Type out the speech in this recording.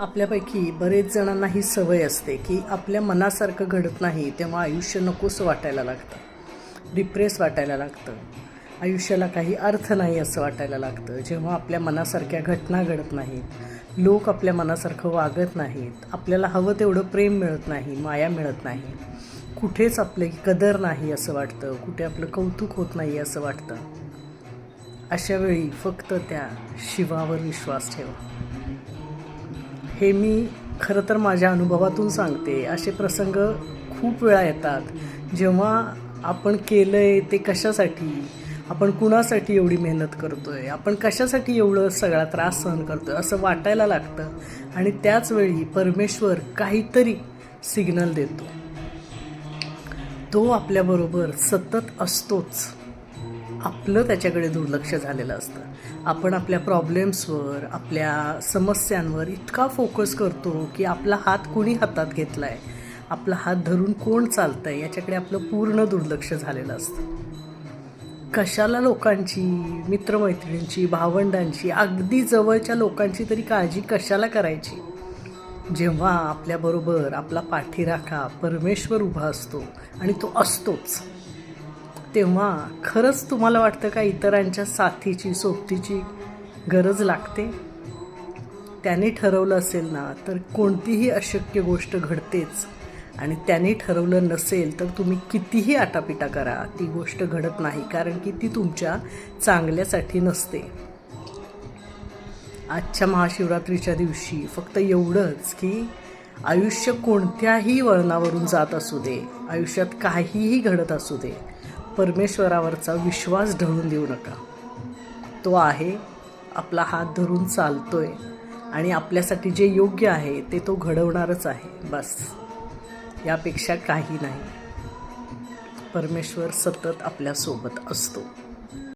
आपल्यापैकी बरेच जणांना ही सवय असते की आपल्या मनासारखं घडत नाही तेव्हा आयुष्य नकोसं वाटायला लागतं. डिप्रेस वाटायला लागतं. आयुष्याला काही अर्थ नाही असं वाटायला लागतं. जेव्हा आपल्या मनासारख्या घटना घडत नाहीत लोक आपल्या मनासारखं वागत नाहीत आपल्याला हवं तेवढं प्रेम मिळत नाही माया मिळत नाही. कुठेच आपले कदर नाही असं वाटतं. कुठे आपलं कौतुक होत नाही असं वाटतं. अशावेळी फक्त त्या शिवावर विश्वास ठेवा. हे मी खरं तर माझ्या अनुभवातून सांगते. असे प्रसंग खूप वेळा येतात. जेव्हा आपण केलं आहे ते कशासाठी? आपण कुणासाठी एवढी मेहनत करतो आहे आपण कशासाठी एवढं सगळा त्रास सहन करतो आहे असं वाटायला लागतं. आणि त्याचवेळी परमेश्वर काहीतरी सिग्नल देतो. तो आपल्याबरोबर सतत असतोच. आपलं त्याच्याकडे दुर्लक्ष झालेलं असतं. आपण आपल्या प्रॉब्लेम्सवर आपल्या समस्यांवर इतका फोकस करतो की आपला हात कोणी हातात घेतला आहे आपला हात धरून कोण चालतं आहे याच्याकडे आपलं पूर्ण दुर्लक्ष झालेलं असतं. कशाला लोकांची मित्रमैत्रिणींची भावंडांची अगदी जवळच्या लोकांची तरी काळजी कशाला करायची? जेव्हा आपल्याबरोबर आपला पाठीराखा परमेश्वर उभा असतो आणि तो असतोच. तेव्हा खरंच तुम्हाला वाटतं का इतरांच्या साथीची सोबतीची गरज लागते? त्याने ठरवलं असेल ना तर कोणतीही अशक्य गोष्ट घडतेच. आणि त्याने ठरवलं नसेल तर तुम्ही कितीही आटापिटा करा ती गोष्ट घडत नाही कारण की ती तुमच्या चांगल्यासाठी नसते. आजच्या महाशिवरात्रीच्या दिवशी फक्त एवढंच की आयुष्य कोणत्याही वळणावरून जात असू दे आयुष्यात काहीही घडत असू दे परमेश्वरावरचा विश्वास ढळून देऊ नका. तो आहे आपला हात धरून चालतोय आणि आपल्यासाठी जे योग्य आहे ते तो घडवणारच आहे. बस. यापेक्षा काही नाही. परमेश्वर सतत आपल्यासोबत असतो.